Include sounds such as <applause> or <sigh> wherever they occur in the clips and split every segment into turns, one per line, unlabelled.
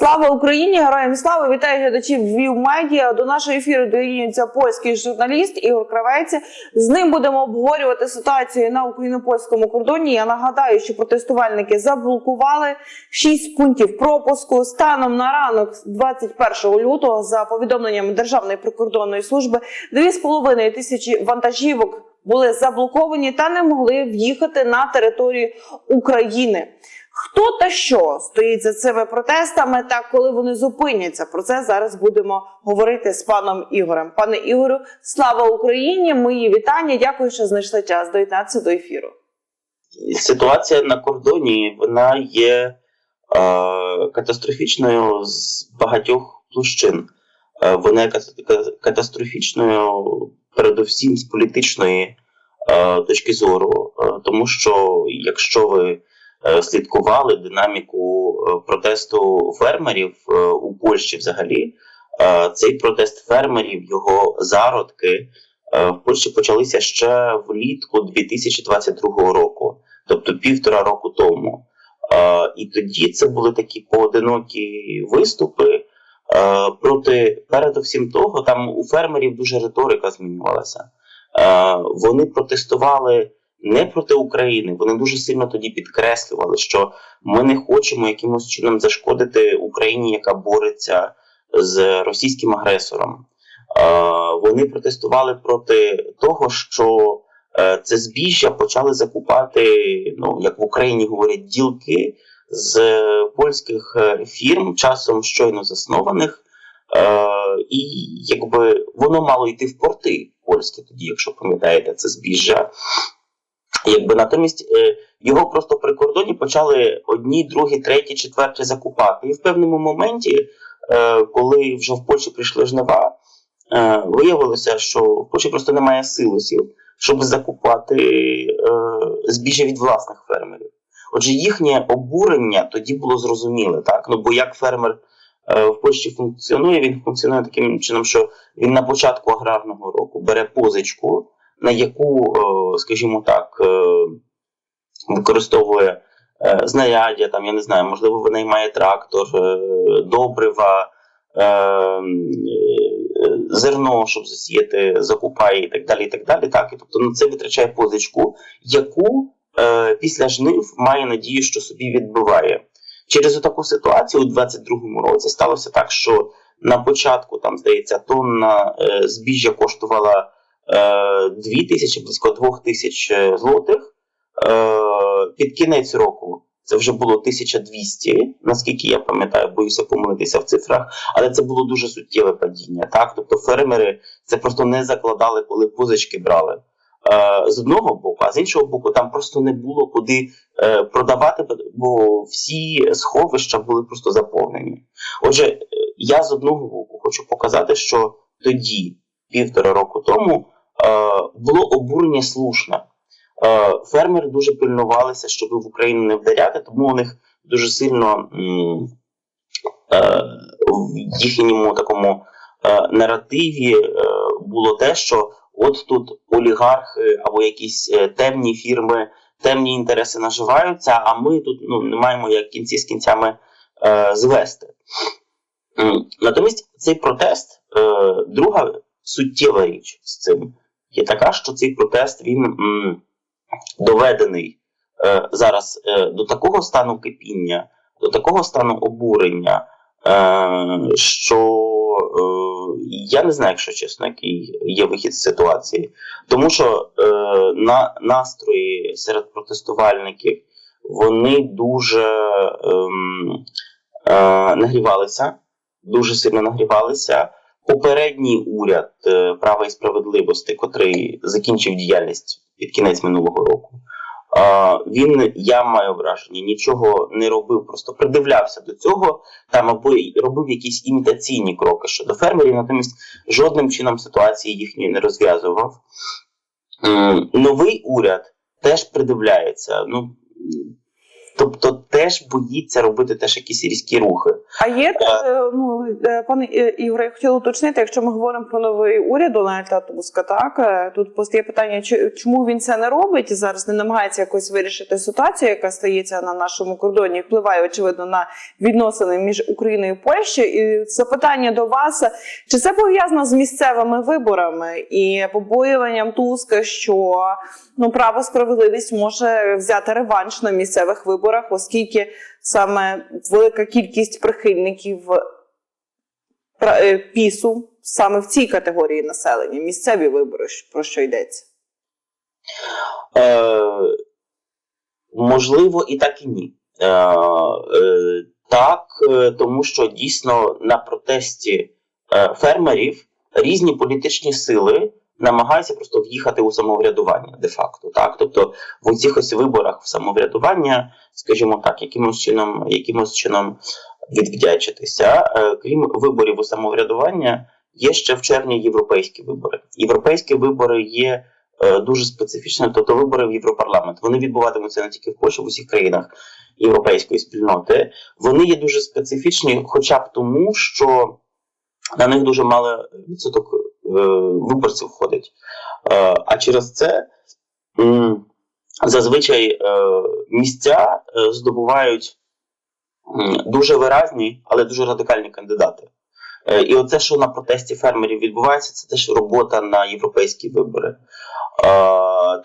Слава Україні! Героям слава! Вітаю глядачів Львів Медіа. До нашого ефіру доєднується польський журналіст Ігор Кравець. З ним будемо обговорювати ситуацію на україно-польському кордоні. Я нагадаю, що протестувальники заблокували 6 пунктів пропуску станом на ранок 21 лютого. За повідомленням Державної прикордонної служби 2,5 тисячі вантажівок були заблоковані та не могли в'їхати на територію України. Хто та що стоїть за цими протестами та коли вони зупиняться? Про це зараз будемо говорити з паном Ігорем. Пане Ігорю, слава Україні! Мої вітання. Дякую, що знайшли час доєднатися до ефіру.
Ситуація на кордоні вона є е, катастрофічною з багатьох площин. Е, вона є катастрофічною, передусім з політичної е, точки зору, е, тому що якщо ви слідкували динаміку е, протесту фермерів е, у Польщі взагалі, е, цей протест фермерів, його зародки е, в Польщі почалися ще влітку 2022 року тобто півтора року тому. Е, і тоді це були такі поодинокі виступи. Е, проти передусім того, там у фермерів дуже риторика змінювалася. Е, вони протестували не проти України, вони дуже сильно тоді підкреслювали, що ми не хочемо якимось чином зашкодити Україні, яка бореться з російським агресором. Е, вони протестували проти того, що е, це збіжжя почали закупати, ну як в Україні говорять, ділки з польських е, фірм, часом щойно заснованих, і якби воно мало йти в порти польські тоді, якщо пам'ятаєте, це збіжжя. Якби натомість е, його просто при кордоні почали одні, другі, треті, четверті закупати. І в певному моменті, е, коли вже в Польщі прийшли жнива, е, виявилося, що в Польщі просто немає силосів, щоб закупати збіжжя від власних фермерів. Отже, їхнє обурення тоді було зрозуміле, так? Ну бо як фермер в Польщі функціонує, він функціонує таким чином, що він на початку аграрного року бере позичку, на яку, е, скажімо так, е, використовує е, знаряддя, там, я не знаю, можливо, винаймає трактор, е, добрива, зерно, щоб засіяти, закупає і так далі. І так далі. Так, і тобто на це витрачає позичку, яку після жнив має надію, що собі відбиває. Через таку ситуацію у 22-му році сталося так, що на початку там здається тонна збіжжя коштувала 2 тисячі, близько 2 тисяч е, злотих. Е, під кінець року це вже було 1200, наскільки я пам'ятаю, боюся помилитися в цифрах, але це було дуже суттєве падіння. Так, тобто фермери це просто не закладали, коли позички брали. Е, з одного боку, а з іншого боку, там просто не було куди продавати, бо всі сховища були просто заповнені. Отже, я з одного боку хочу показати, що тоді, півтора року тому, було обурення слушне. Е, фермери дуже пильнувалися, щоб в Україну не вдаряти, тому у них дуже сильно е, в їхньому такому е, наративі е, було те, що от тут олігархи або якісь е, темні фірми, темні інтереси наживаються, а ми тут ну, не маємо як кінці з кінцями е, звести. Натомість цей протест, е, друга суттєва річ з цим є така, що цей протест він м, доведений е, зараз е, до такого стану кипіння, до такого стану обурення, е, що е, я не знаю, якщо чесно, який є вихід з ситуації. Тому що е, на настрої серед протестувальників вони дуже ем, е, нагрівалися, дуже сильно нагрівалися. Попередній уряд е, права і справедливості, котрий закінчив діяльність під кінець минулого року, він, я маю враження, нічого не робив, просто придивлявся до цього, там або робив якісь імітаційні кроки щодо фермерів, натомість жодним чином ситуації їхньої не розв'язував. Новий уряд теж придивляється. Ну, тобто теж боїться робити теж якісь різкі рухи.
А є е, ну е, пане Ігоре, я хотіла уточнити, якщо ми говоримо про новий уряд Дональда Туска, так е, тут постає питання, чому він це не робить і зараз не намагається якось вирішити ситуацію, яка стається на нашому кордоні, впливає очевидно на відносини між Україною і Польщею. І запитання до вас: чи це пов'язано з місцевими виборами і побоюванням Туска, що ну право справедливість може взяти реванш на місцевих виборах, оскільки саме велика кількість прихильників е, пісу саме в цій категорії населення, місцеві вибори, про що йдеться.
Е, можливо, і так і ні. Е, е, так, е, тому що дійсно на протесті е, фермерів різні політичні сили намагаються просто в'їхати у самоврядування де-факто. Так? Тобто в цих ось виборах в самоврядування, скажімо так, якимось чином, якимось чином відвдячитися. Е, крім виборів у самоврядування, є ще в червні європейські вибори. Європейські вибори є е, дуже специфічними, тобто вибори в Європарламент. Вони відбуватимуться не тільки в Польщі, в усіх країнах європейської спільноти. Вони є дуже специфічні, хоча б тому, що на них дуже мало відсоток виборців входить. Е, а через це зазвичай е, місця е, здобувають дуже виразні, але дуже радикальні кандидати. Е, І оце, що на протесті фермерів відбувається, це теж робота на європейські вибори. Е,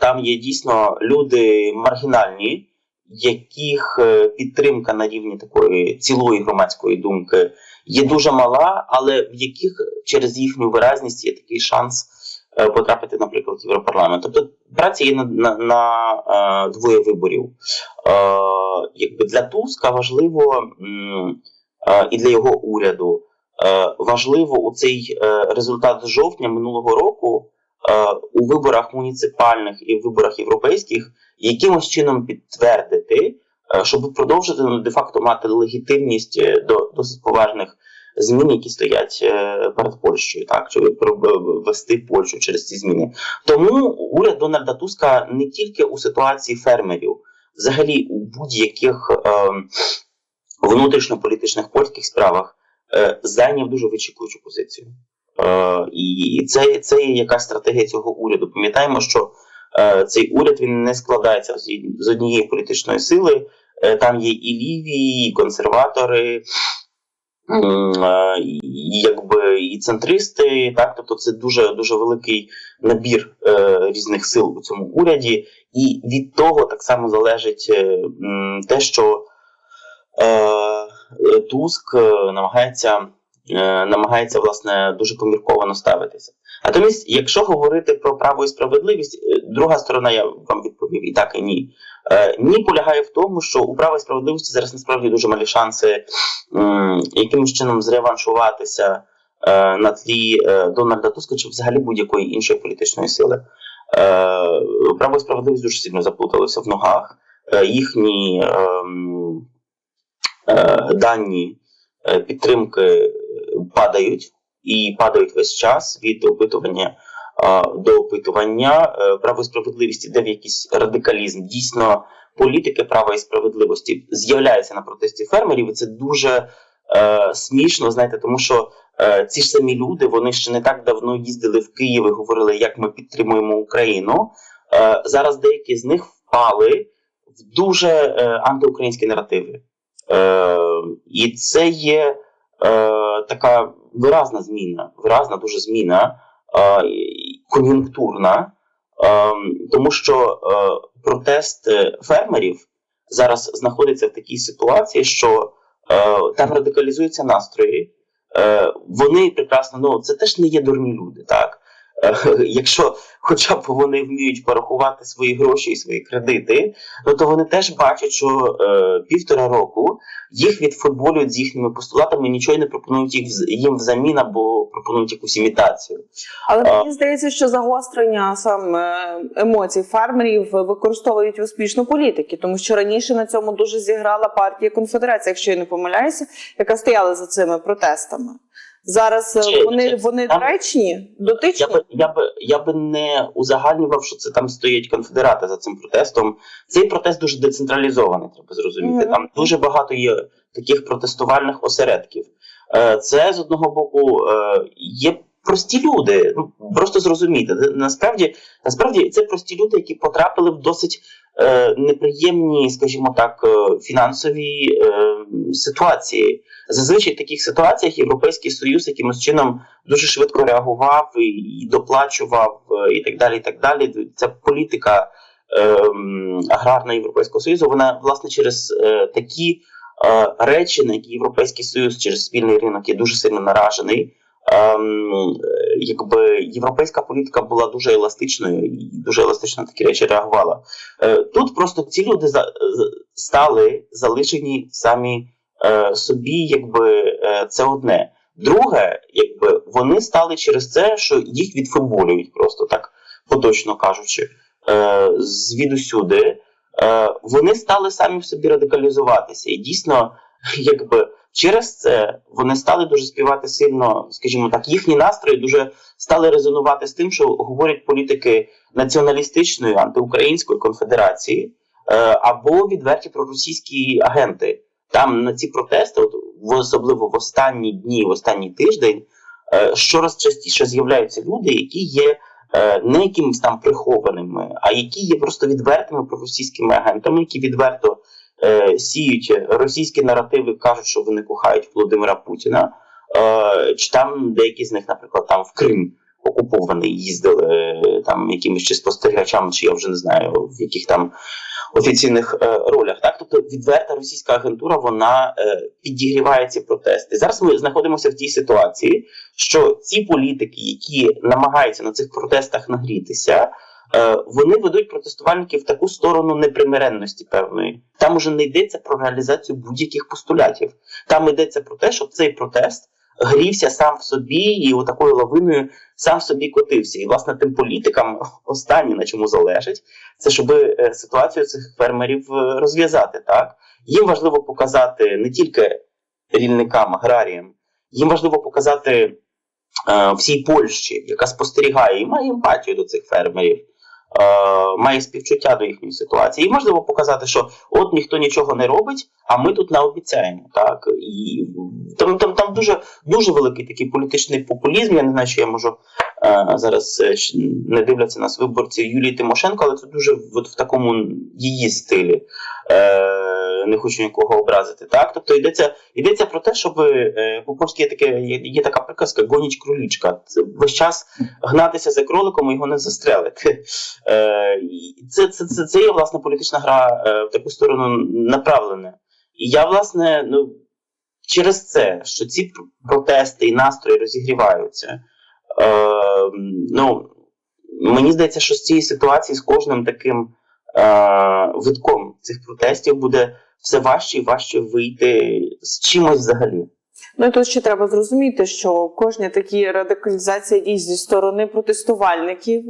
Там є дійсно люди маргінальні, яких е, підтримка на рівні такої цілої громадської думки є дуже мала, але в яких через їхню виразність є такий шанс е, потрапити, наприклад, в Європарламент. Тобто праця є на, на, на е, двоє виборів. Якби для Туска важливо і для його уряду важливо у цей результат жовтня минулого року у виборах муніципальних і в виборах європейських якимось чином підтвердити, е, щоб продовжити ну, де-факто мати легітимність е, до досить поважних змін, які стоять е, перед Польщею, так щоб вести Польщу через ці зміни. Тому уряд Дональда Туска не тільки у ситуації фермерів, взагалі у будь-яких е, внутрішньополітичних польських справах е, зайняв дуже вичікуючу позицію. Е, і це, це є якась стратегія цього уряду. Пам'ятаємо, що е, цей уряд він не складається з, однієї політичної сили. Е, там є і ліві, і консерватори, і якби і центристи. Так, тобто це дуже дуже великий набір різних сил у цьому уряді, і від того так само залежить те, що Туск намагається. Е, Намагається власне дуже помірковано ставитися. Натомість, якщо говорити про право і справедливість, е, друга сторона, я вам відповів і так, і ні. Е, Ні полягає в тому, що у право і справедливості зараз насправді дуже малі шанси якимось чином зреваншуватися на тлі Дональда Туска чи взагалі будь-якої іншої політичної сили. Право і справедливість дуже сильно заплуталося в ногах. Їхні ем, дані підтримки падають і падають весь час від опитування до опитування. Е, Право і справедливість іде в якийсь радикалізм. Дійсно, політики права і справедливості з'являються на протесті фермерів, і це дуже е, смішно, знаєте, тому що е, ці ж самі люди вони ще не так давно їздили в Київ і говорили, як ми підтримуємо Україну. Е, зараз деякі з них впали в дуже антиукраїнські наративи. І це є така виразна зміна, виразна дуже зміна, е, кон'юнктурна, е, тому що е, протест е, фермерів зараз знаходиться в такій ситуації, що е, там радикалізуються настрої. Е, вони прекрасно, ну це теж не є дурні люди, так. <laughs> Якщо хоча б вони вміють порахувати свої гроші і свої кредити, ну то вони теж бачать, що е, півтора року їх відфутболюють з їхніми постулатами, нічого не пропонують їх їм взамін або пропонують якусь імітацію.
Але
А.
мені здається, що загострення саме емоцій фермерів використовують успішно політики, тому що раніше на цьому дуже зіграла партія Конфедерація, якщо я не помиляюся, яка стояла за цими протестами. Зараз е,
Чи-
вони,
чи-
вони
там-
доречні, дотичні.
Я би я би я би не узагальнював, що це там стоять конфедерати за цим протестом. Цей протест дуже децентралізований, треба зрозуміти.
Мгм.
Там дуже багато є таких протестувальних осередків. Е, Це з одного боку е, є прості люди. Ну просто зрозуміти. Насправді, насправді це прості люди, які потрапили в досить е, неприємні, скажімо так, фінансові е, ситуації. Зазвичай в таких ситуаціях Європейський Союз якимось чином дуже швидко реагував і, доплачував, е, і так далі. і так далі. Ця політика ем, аграрна Європейського Союзу, вона власне через е, такі е, речі, на які Європейський Союз через спільний ринок є дуже сильно наражений. Ем, якби європейська політика була дуже еластичною і дуже еластично такі речі реагувала. Е, тут просто ці люди стали залишені самі е, собі, якби е, це одне. Друге, якби вони стали через це, що їх відфутболюють, просто так поточно кажучи, звідусюди. Вони стали самі в собі радикалізуватися. І дійсно, <laughs> якби через це вони стали дуже співати сильно, скажімо так, їхні настрої дуже стали резонувати з тим, що говорять політики націоналістичної антиукраїнської конфедерації е, або відверті проросійські агенти. Там на ці протести, от особливо в останні дні, в останній тиждень, е, щораз частіше з'являються люди, які є е, не якимись там прихованими, а які є просто відвертими проросійськими агентами, які відверто е, сіють російські наративи, кажуть, що вони кохають Володимира Путіна. Е, чи там деякі з них, наприклад, там в Крим окупований їздили е, там якимись чи спостерігачами, чи я вже не знаю, в яких там офіційних е, ролях. Так, тобто відверта російська агентура вона е, підігріває ці протести. Зараз ми знаходимося в тій ситуації, що ці політики, які намагаються на цих протестах нагрітися. Е, Вони ведуть протестувальників в таку сторону непримиренності певної. Там уже не йдеться про реалізацію будь-яких постулятів. Там йдеться про те, щоб цей протест грівся сам в собі і отакою лавиною сам в собі котився. І власне тим політикам <laughs> останнє на чому залежить, це щоб е, ситуацію цих фермерів е, розв'язати. Так їм важливо показати не тільки рільникам, аграріям, їм важливо показати всій Польщі, яка спостерігає і має емпатію до цих фермерів. Е, Має співчуття до їхньої ситуації, і можливо показати, що от ніхто нічого не робить, а ми тут наобіцяємо. Так і там, там, там дуже дуже великий такий політичний популізм. Я не знаю, що я можу е, зараз е, не дивляться нас виборці Юлії Тимошенко, але це дуже от в такому її стилі. Е, не хочу нікого образити. Так, тобто йдеться йдеться про те, щоб е, по-польськи є таке є, є така приказка гоніч кролічка. Весь час гнатися за кроликом і його не застрелити. <laughs> Е, це, це, це, це є власне політична гра е, в таку сторону направлена. І я, власне, ну через це, що ці протести і настрої розігріваються. Е, ну, мені здається, що з цієї ситуації з кожним таким е, витком цих протестів буде все важче і важче вийти з чимось взагалі.
Ну і тут ще треба зрозуміти, що кожні такі радикалізації дій зі сторони протестувальників,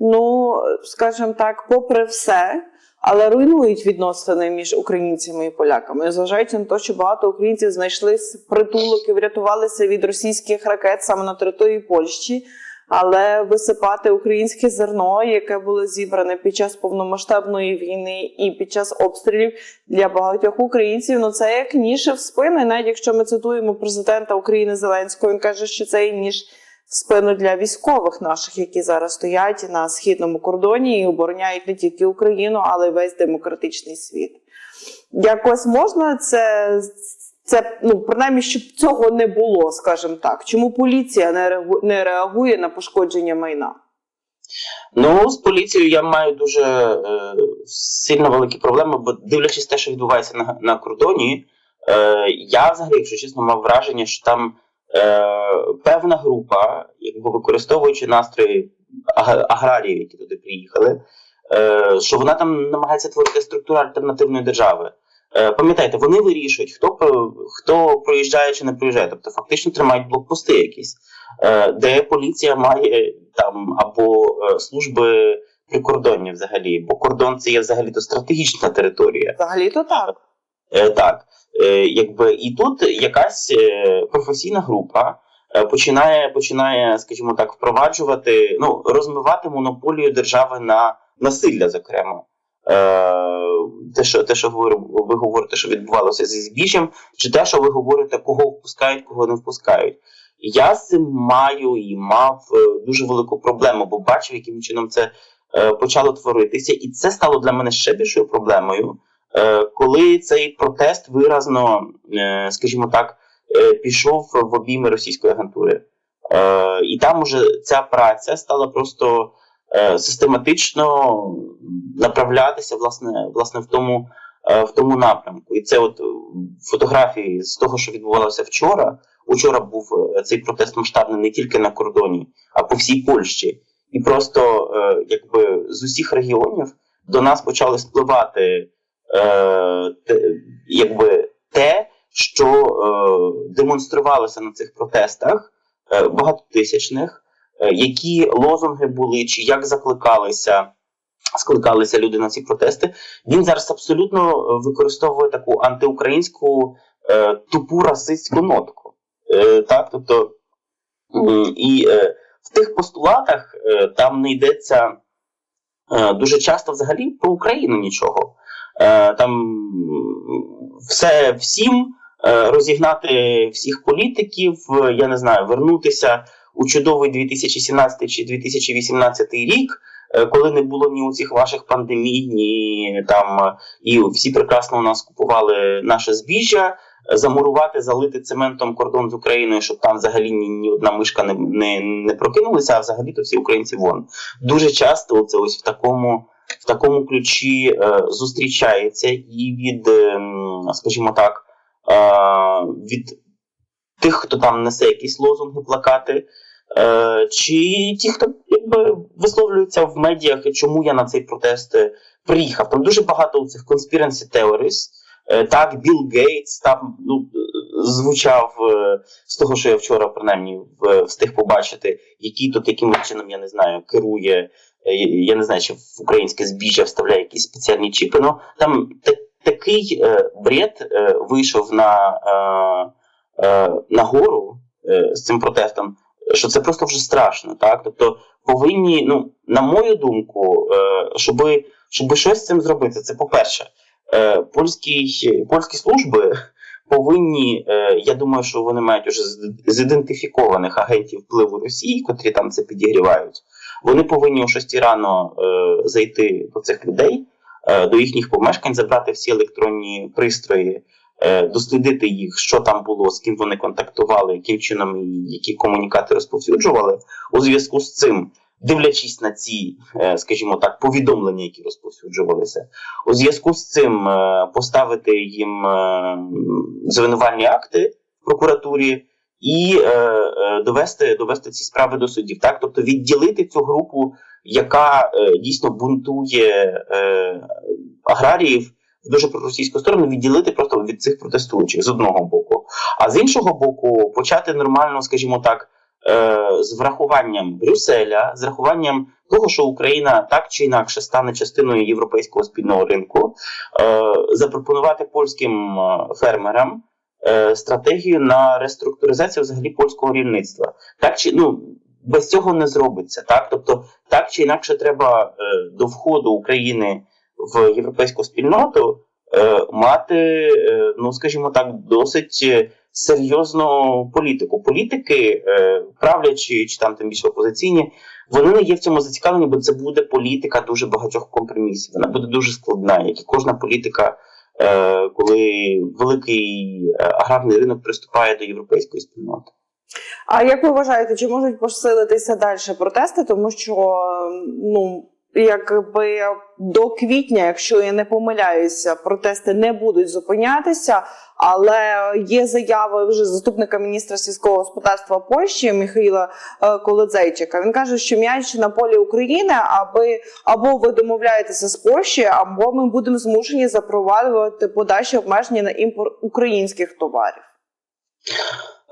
ну скажімо так, попри все, але руйнують відносини між українцями і поляками, незважаючи на те, що багато українців знайшли притулок і врятувалися від російських ракет саме на території Польщі. Але висипати українське зерно, яке було зібране під час повномасштабної війни і під час обстрілів для багатьох українців, ну це як ніж в спину. І навіть якщо ми цитуємо президента України Зеленського, він каже, що це і ніж в спину для військових наших, які зараз стоять на східному кордоні і обороняють не тільки Україну, але й весь демократичний світ. Якось можна це. Це ну принаймні, щоб цього не було, скажімо так. Чому поліція не реагу- не реагує на пошкодження майна?
Ну, з поліцією я маю дуже е, сильно великі проблеми, бо дивлячись те, що відбувається на, на кордоні, е, я взагалі, якщо чесно, мав враження, що там е, певна група, якби використовуючи настрої аграріїв, які туди приїхали, е, що вона там намагається творити структуру альтернативної держави. Е, пам'ятайте, вони вирішують, хто хто проїжджає чи не проїжджає, тобто фактично тримають блокпости якісь, е, де поліція має там або е, служби прикордонні взагалі, бо кордон це є взагалі то стратегічна територія.
Взагалі то так.
Е, так, е, якби і тут якась е, професійна група е, починає, починає, скажімо так, впроваджувати, ну розмивати монополію держави на насилля, зокрема. Те, що те, що ви, ви говорите, що відбувалося зі збіжжям, чи те, що ви говорите, кого впускають, кого не впускають. Я з цим маю і мав е, дуже велику проблему, бо бачив, яким чином це е, почало творитися, і це стало для мене ще більшою проблемою, е, коли цей протест виразно, е, скажімо так, е, пішов в обійми російської агентури. Е, і там уже ця праця стала просто е, систематично направлятися власне, власне в тому. е, В тому напрямку, і це от е, фотографії з того, що відбувалося вчора. Учора був е, цей протест масштабний не тільки на кордоні, а по всій Польщі. І просто е, якби з усіх регіонів до нас почали спливати е, якби те, що е, демонструвалося на цих протестах е, багатотисячних, е, які лозунги були, чи як закликалися. Скликалися люди на ці протести. Він зараз абсолютно використовує таку антиукраїнську е, тупу расистську нотку. Е, так, тобто, і е, в тих постулатах е, там не йдеться е, дуже часто взагалі про Україну нічого. Е, там все всім е, розігнати всіх політиків, е, я не знаю, вернутися у чудовий 2017 чи 2018 рік. е, Коли не було ні у цих ваших пандемій, ні там е, і всі прекрасно у нас купували наше збіжжя, замурувати, залити цементом кордон з Україною, щоб там взагалі ні, ні одна мишка не, не, не прокинулася, а взагалі то всі українці вон. Дуже часто це ось в такому, в такому ключі е, зустрічається і від, е, скажімо так, е, від тих, хто там несе якісь лозунги, плакати. Е, чи ті, хто якби висловлюється в медіях, чому я на цей протест е, приїхав. Там дуже багато цих conspiracy theories. Е, Так, Білл Гейтс там ну, звучав е, з того, що я вчора принаймні встиг побачити, який тут яким чином, я не знаю, керує. е, Я не знаю, чи в українське збіжжя вставляє якісь спеціальні чіпи. Ну там та- такий бред вийшов на, е, е, е, з цим протестом, що це просто вже страшно. Так? Тобто повинні, ну, на мою думку, е, щоби, щоби щось з цим зробити, це по-перше, е, польські, польські служби повинні, е, я думаю, що вони мають уже зідентифікованих агентів впливу Росії, котрі там це підігрівають. Вони повинні о 6 рано е, зайти до цих людей, е, до їхніх помешкань, забрати всі електронні пристрої, е, дослідити їх, що там було, з ким вони контактували, яким чином які комунікати розповсюджували. У зв'язку з цим, дивлячись на ці, е, скажімо так, повідомлення, які розповсюджувалися, у зв'язку з цим е, поставити їм е, звинувальні акти в прокуратурі. І е, е, довести, довести ці справи до судів, так тобто відділити цю групу, яка е, дійсно бунтує е, аграріїв дуже проросійську сторону, відділити просто від цих протестуючих з одного боку. А з іншого боку, почати нормально, скажімо так, е, з врахуванням Брюсселя, з врахуванням того, що Україна так чи інакше стане частиною європейського спільного ринку, е, запропонувати польським е, фермерам. Стратегію на реструктуризацію взагалі польського рільництва. Так чи ну без цього не зробиться, так тобто, так чи інакше, треба до входу України в європейську спільноту е, мати, е, ну скажімо так, досить серйозну політику. Політики, е, правлячі чи там тим більше опозиційні, вони не є в цьому зацікавлені, бо це буде політика дуже багатьох компромісів. Вона буде дуже складна, як і кожна політика. Коли великий аграрний ринок приступає до європейської спільноти,
А як ви вважаєте, чи можуть посилитися далі протести? Тому що ну якби до квітня, якщо я не помиляюся, протести не будуть зупинятися. Але є заяви вже заступника міністра сільського господарства Польщі Михайла е, Колодзейчика. Він каже, що м'яч на полі України, аби або ви домовляєтеся з Польщі, або ми будемо змушені запроваджувати подальші обмеження на імпорт українських товарів.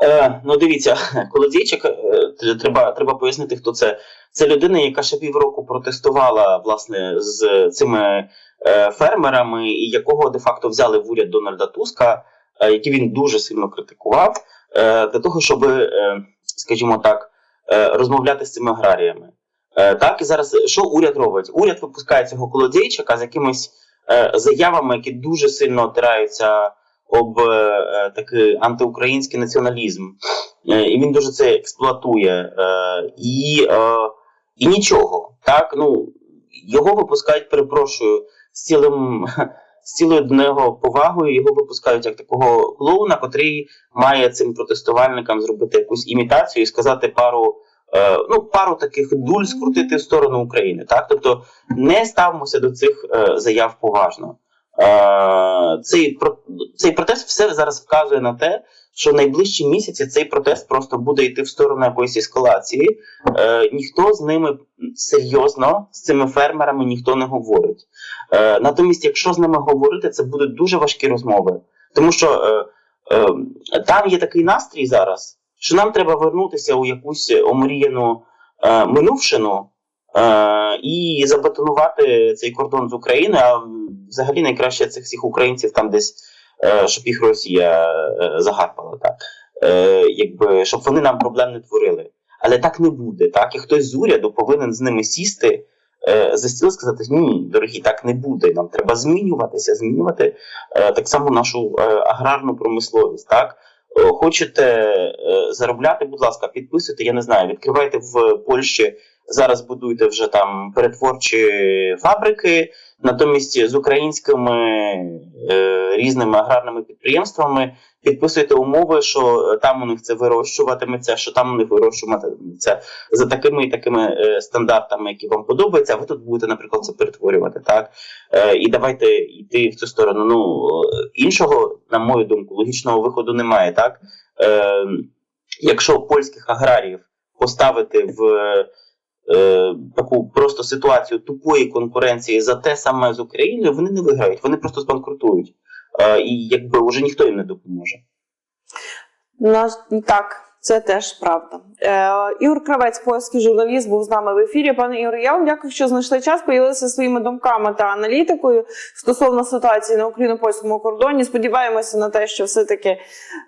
Е, ну, дивіться, <laughs> Колодзійчик, е, треба, треба пояснити, хто це. Це людина, яка ще півроку протестувала власне з цими е, фермерами, і якого де-факто взяли в уряд Дональда Туска, е, який він дуже сильно критикував, е, для того, щоб, е, скажімо так, е, розмовляти з цими аграріями. Е, так, і зараз що уряд робить? Уряд випускає цього колодійчика з якимись е, заявами, які дуже сильно опираються об е, е, такий антиукраїнський націоналізм. Е, і він дуже це експлуатує. І, і нічого. Так, ну, його випускають, перепрошую, з цілим. <laughs> З цілою до нього повагою його випускають як такого клоуна, котрий має цим протестувальникам зробити якусь імітацію і сказати пару, ну, пару таких дуль скрутити в сторону України. Так? Тобто не ставимося до цих заяв поважно. Е, цей, цей протест все зараз вказує на те, що в найближчі місяці цей протест просто буде йти в сторону якоїсь ескалації. Е, ніхто з ними серйозно, з цими фермерами ніхто не говорить. Е, натомість, якщо з ними говорити, це будуть дуже важкі розмови. Тому що е, е, там є такий настрій зараз, що нам треба вернутися у якусь омріяну е, минувшину і забетонувати цей кордон з України. А взагалі найкраще цих всіх українців там десь, е, щоб їх Росія е, загарпала, так. Е, якби, щоб вони нам проблем не творили. Але так не буде. Так? І хтось з уряду повинен з ними сісти е, за стіл сказати: ні, дорогі, так не буде. Нам треба змінюватися, змінювати е, так само нашу е, аграрну промисловість. Так? Е, Хочете е, заробляти, будь ласка, підписуйте, я не знаю, відкривайте в Польщі. Зараз будуйте вже там перетворчі фабрики, натомість з українськими е, різними аграрними підприємствами підписуйте умови, що там у них це вирощуватиметься, що там у них вирощуватиметься за такими і такими е, стандартами, які вам подобаються. Ви тут будете, наприклад, це перетворювати. Так е, і давайте йти в цю сторону. Ну іншого, на мою думку, логічного виходу немає. Так е, якщо польських аграріїв поставити в е, таку просто ситуацію тупої конкуренції за те саме з Україною, вони не виграють, вони просто збанкрутують. Е, і якби вже ніхто їм не допоможе.
На так, це теж правда. Е, Ігор Кравець, польський журналіст, був з нами в ефірі. Пане Ігор, я вам дякую, що знайшли час, поділилися своїми думками та аналітикою стосовно ситуації на україно-польському кордоні. Сподіваємося на те, що все-таки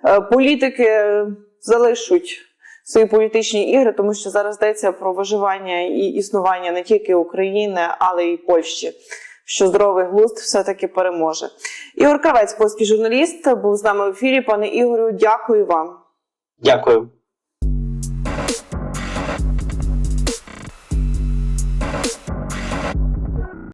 е, політики залишуть свої політичні ігри, тому що зараз йдеться про виживання і існування не тільки України, але й Польщі. Що здоровий глузд все-таки переможе. Ігор Кравець, польський журналіст, був з нами в ефірі. Пане Ігорю, дякую вам.
Дякую.